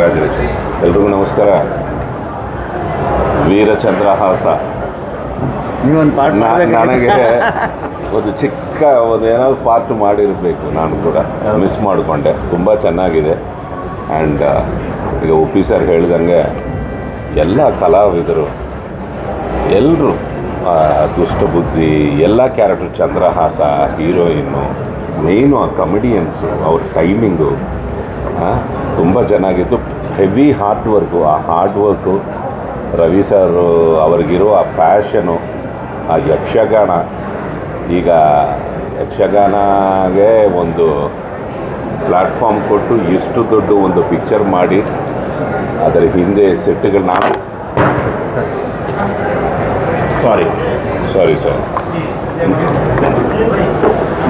ರಾಜರಾಜೇಶ್ವರಿ ಎಲ್ರಿಗೂ ನಮಸ್ಕಾರ. ವೀರಚಂದ್ರಹಾಸ. ನನಗೆ ಒಂದು ಚಿಕ್ಕ ಒಂದು ಏನಾದರೂ ಪಾರ್ಟ್ ಮಾಡಿರಬೇಕು. ನಾನು ಕೂಡ ಮಿಸ್ ಮಾಡಿಕೊಂಡೆ. ತುಂಬ ಚೆನ್ನಾಗಿದೆ. ಆ್ಯಂಡ್ ಈಗ ಉಪಿ ಸರ್ ಹೇಳಿದಂಗೆ ಎಲ್ಲ ಕಲಾವಿದರು ಎಲ್ಲರೂ ದುಷ್ಟ ಬುದ್ಧಿ ಎಲ್ಲ ಕ್ಯಾರೆಕ್ಟರ್ ಚಂದ್ರಹಾಸ ಹೀರೋಯಿನ್ನು ಮೇನ್ ಆ ಕಮಿಡಿಯನ್ಸು ಅವ್ರ ಟೈಮಿಂಗು ತುಂಬ ಚೆನ್ನಾಗಿತ್ತು. ಹೆವಿ ಹಾರ್ಡ್ ವರ್ಕು ಆ ಹಾರ್ಡ್ ವರ್ಕು ರವಿ ಸರ್ ಅವ್ರಿಗಿರೋ ಆ ಪ್ಯಾಷನು ಆ ಯಕ್ಷಗಾನ. ಈಗ ಯಕ್ಷಗಾನಗೆ ಒಂದು ಪ್ಲ್ಯಾಟ್ಫಾರ್ಮ್ ಕೊಟ್ಟು ಇಷ್ಟು ದೊಡ್ಡ ಒಂದು ಪಿಕ್ಚರ್ ಮಾಡಿ, ಅದರ ಹಿಂದೆ ಸೆಟ್ಗಳು ನಾನು ಸಾರಿ ಸಾರಿ ಸರ್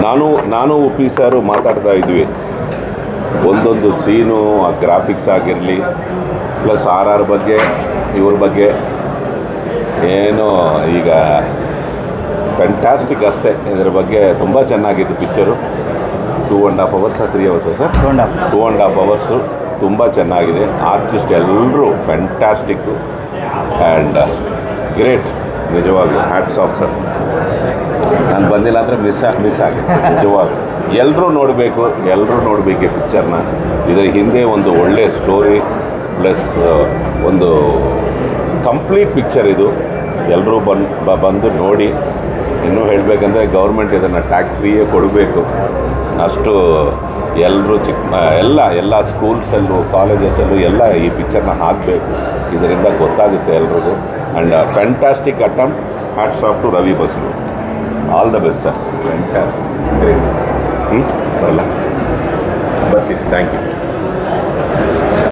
ನಾನು ನಾನು ಉಪ್ಪಿ ಸಾರು ಮಾತಾಡ್ತಾ ಇದ್ವಿ. ಒಂದೊಂದು ಸೀನು ಆ ಗ್ರಾಫಿಕ್ಸ್ ಆಗಿರಲಿ ಪ್ಲಸ್ ಆರ್ ಆರ್ ಬಗ್ಗೆ ಇವ್ರ ಬಗ್ಗೆ ಏನು ಈಗ ಫ್ಯಾಂಟಾಸ್ಟಿಕ್ ಅಷ್ಟೇ. ಇದ್ರ ಬಗ್ಗೆ ತುಂಬ ಚೆನ್ನಾಗಿತ್ತು picture two and half hours three hours sir ತೊಗೊಂಡ ಟೂ ಆ್ಯಂಡ್ ಹಾಫ್ ಅವರ್ಸು ತುಂಬ ಚೆನ್ನಾಗಿದೆ. ಆರ್ಟಿಸ್ಟ್ ಎಲ್ಲರೂ ಫ್ಯಾಂಟಾಸ್ಟಿಕ್ಕು ಆ್ಯಂಡ್ ಗ್ರೇಟ್ ನಿಜವಾಗ್ಲೂ. ಹ್ಯಾಟ್ಸ್ ಆಫ್ ಸರ್ ನಾನು ಬಂದಿಲ್ಲ ಅಂದರೆ ಮಿಸ್ ಮಿಸ್ ಆಗಿದೆ ನಿಜವಾಗ್ಲೂ. ಎಲ್ಲರೂ ನೋಡಬೇಕು ಎಲ್ಲರೂ ನೋಡಬೇಕು ಈ ಪಿಕ್ಚರ್ನ ಇದರ ಹಿಂದೆ ಒಂದು ಒಳ್ಳೆಯ ಸ್ಟೋರಿ ಪ್ಲಸ್ ಒಂದು ಕಂಪ್ಲೀಟ್ ಪಿಕ್ಚರ್ ಇದು. ಎಲ್ಲರೂ ಬಂದು ಬಂದು ನೋಡಿ. ಇನ್ನೂ ಹೇಳಬೇಕಂದ್ರೆ ಗೌರ್ಮೆಂಟ್ ಇದನ್ನು ಟ್ಯಾಕ್ಸ್ ಫ್ರೀಯೇ ಕೊಡಬೇಕು. ಅಷ್ಟು ಎಲ್ಲರೂ ಚಿಕ್ಕ ಎಲ್ಲ ಎಲ್ಲ ಸ್ಕೂಲ್ಸಲ್ಲೂ ಕಾಲೇಜಸಲ್ಲೂ ಎಲ್ಲ ಈ ಪಿಕ್ಚರ್ನ ಹಾಕಬೇಕು. ಇದರಿಂದ ಗೊತ್ತಾಗುತ್ತೆ ಎಲ್ರಿಗೂ. And fantastic atom hats off to Ravi Basrur all the best sir great ಹ್ಞೂ ಬರಲ್ಲ ಬರ್ತೀನಿ ಥ್ಯಾಂಕ್ ಯು